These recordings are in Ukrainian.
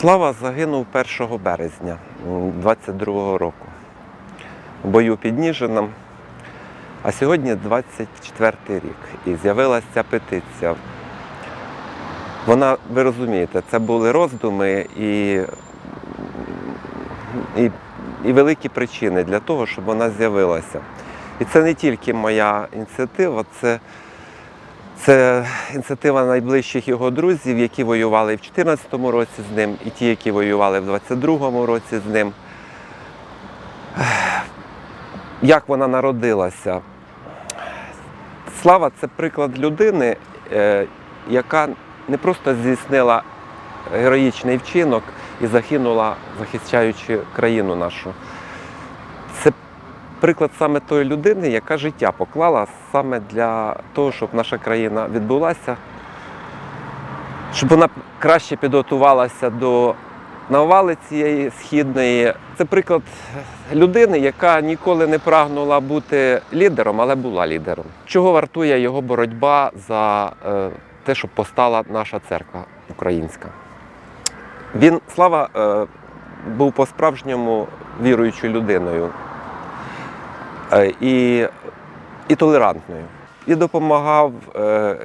Слава загинув 1 березня 22-го року в бою під Ніжином. А сьогодні 24 рік. І з'явилася петиція. Вона, ви розумієте, це були роздуми і, і, і великі причини для того, щоб вона з'явилася. І це не тільки моя ініціатива, це це ініціатива найближчих його друзів, які воювали і в 2014 році з ним, і ті, які воювали в 2022 році з ним. Як вона народилася? Слава це приклад людини, е, яка не просто здійснила героїчний вчинок і загинула, захищаючи країну нашу. Приклад саме тої людини, яка життя поклала саме для того, щоб наша країна відбулася, щоб вона краще підготувалася до навали цієї східної. Це приклад людини, яка ніколи не прагнула бути лідером, але була лідером. Чого вартує його боротьба за е, те, щоб постала наша церква українська? Він, слава, е, був по-справжньому віруючою людиною і, і толерантною. І допомагав е,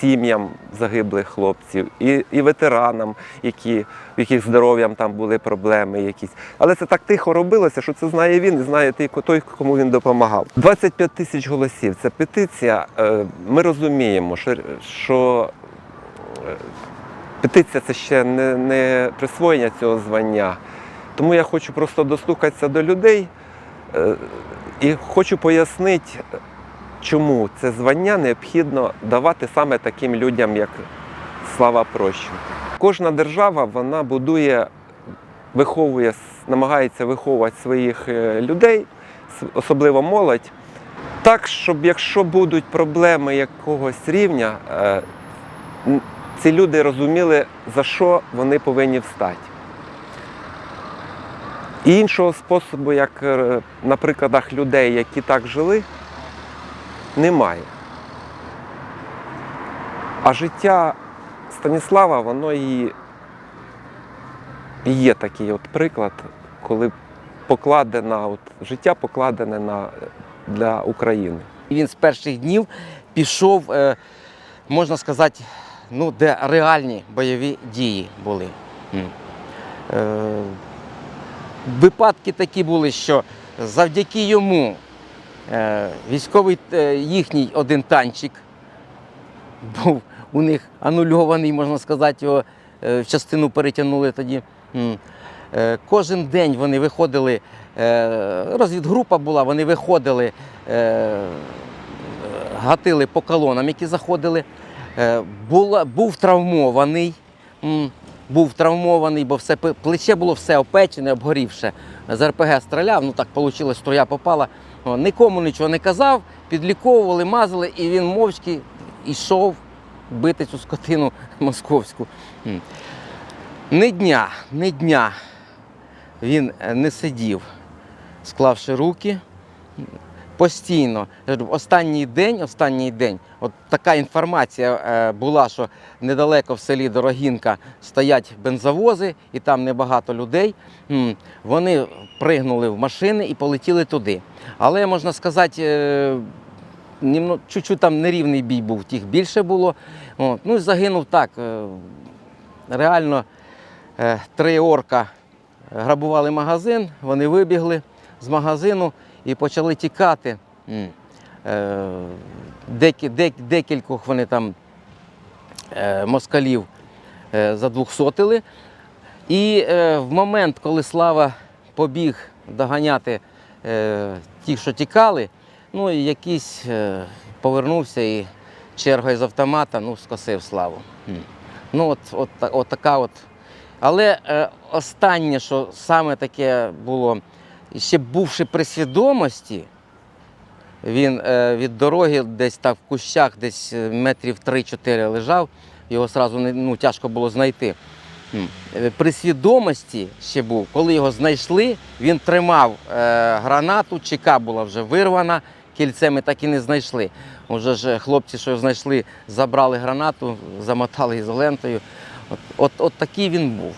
сім'ям загиблих хлопців, і, і ветеранам, які, в яких здоров'ям там були проблеми якісь. Але це так тихо робилося, що це знає він і знає той, кому він допомагав. 25 тисяч голосів. Це петиція. Е, ми розуміємо, що, що е, петиція це ще не, не присвоєння цього звання. Тому я хочу просто достукатися до людей е, і хочу пояснити, чому це звання необхідно давати саме таким людям, як Слава Прощенко. Кожна держава вона будує, виховує, намагається виховувати своїх е, людей, особливо молодь, так, щоб якщо будуть проблеми якогось рівня, е, ці люди розуміли, за що вони повинні встати. І іншого способу, як е, на прикладах людей, які так жили, немає. А життя Станіслава, воно і є такий от приклад, коли покладена, от, життя покладене на, для України. Він з перших днів пішов, е, можна сказати, ну, де реальні бойові дії були. Випадки такі були, що завдяки йому е, військовий е, їхній один танчик був у них анульований, можна сказати, його е, в частину перетягнули тоді. Кожен день вони виходили, розвідгрупа була, вони виходили, гатили по колонам, які заходили. Був травмований, був травмований, бо все плече було все опечене, обгорівше. З РПГ стріляв, ну так вийшло, струя попала. Нікому нічого не казав, підліковували, мазали, і він мовчки йшов бити цю скотину московську. Ні дня, ні дня він е, не сидів, склавши руки. Постійно, останній день, останній день, от така інформація е, була, що недалеко в селі Дорогінка стоять бензовози, і там небагато людей. Вони пригнули в машини і полетіли туди. Але можна сказати, е, чуть-чуть там нерівний бій був, тих більше було. От. Ну і загинув так. е, Реально три орка грабували магазин, вони вибігли з магазину і почали тікати. Е, декі- дек- Декількох вони там е, москалів е, задвухсотили. І в момент, коли Слава побіг доганяти тих, що тікали, ну якийсь повернувся і чергою з автомата ну, скосив славу. Ну, от, от, от така от. Але останнє, що саме таке було, ще бувши при свідомості, він е, від дороги десь так в кущах, десь е, метрів 3-4 лежав, його одразу ну, тяжко було знайти. Е, При свідомості ще був, коли його знайшли, він тримав гранату, чека була вже вирвана, кільце ми так і не знайшли. Уже ж хлопці, що його знайшли, забрали гранату, замотали ізолентою. От, от, от такий він був.